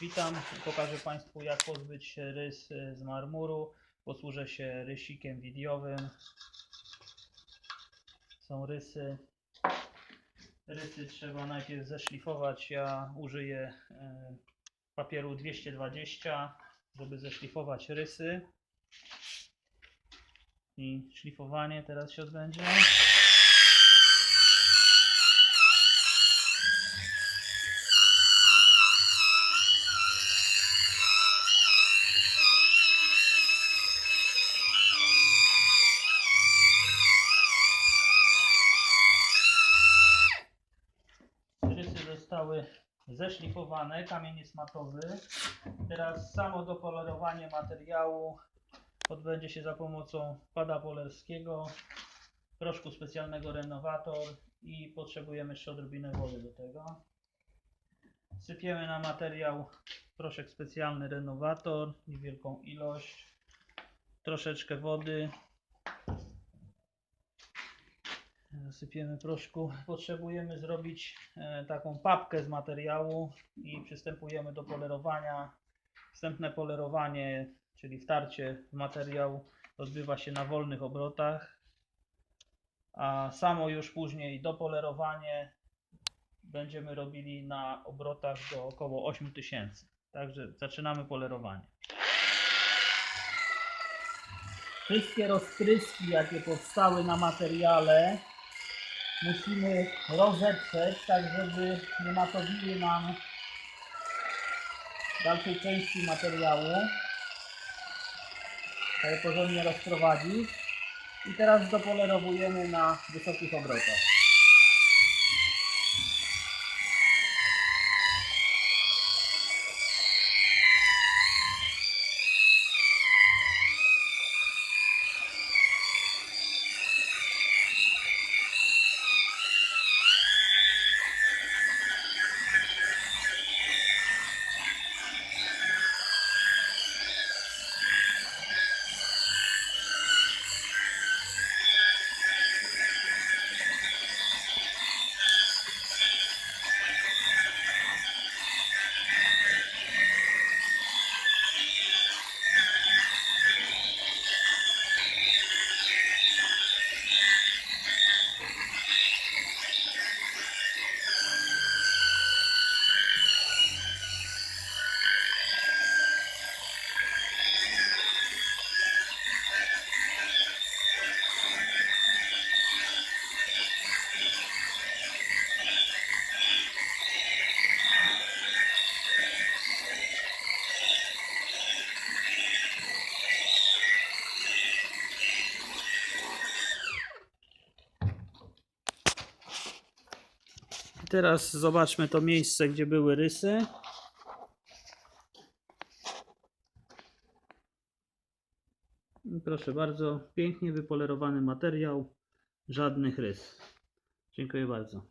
Witam, pokażę Państwu jak pozbyć się rys y, z marmuru. Posłużę się rysikiem widiowym. Są rysy. Rysy trzeba najpierw zeszlifować. Ja użyję y, papieru 220, żeby zeszlifować rysy. I szlifowanie teraz się odbędzie. Zostały zeszlifowane, kamień jest matowy. Teraz samo dopolerowanie materiału odbędzie się za pomocą pada polerskiego, proszku specjalnego Renovator i potrzebujemy jeszcze odrobinę wody do tego. Sypiemy na materiał proszek specjalny Renovator, niewielką ilość, troszeczkę wody. Zasypiemy proszku. Potrzebujemy zrobić e, taką papkę z materiału i przystępujemy do polerowania. Wstępne polerowanie, czyli wtarcie w materiał odbywa się na wolnych obrotach, a samo już później dopolerowanie będziemy robili na obrotach do około 8000. Także zaczynamy polerowanie. Wszystkie roztryski, jakie powstały na materiale, musimy rozetrzeć, tak żeby nie matowiły nam dalszej części materiału. Porządnie rozprowadzić. I teraz dopolerowujemy na wysokich obrotach. Teraz zobaczmy to miejsce, gdzie były rysy. Proszę bardzo, pięknie wypolerowany materiał, żadnych rys. Dziękuję bardzo.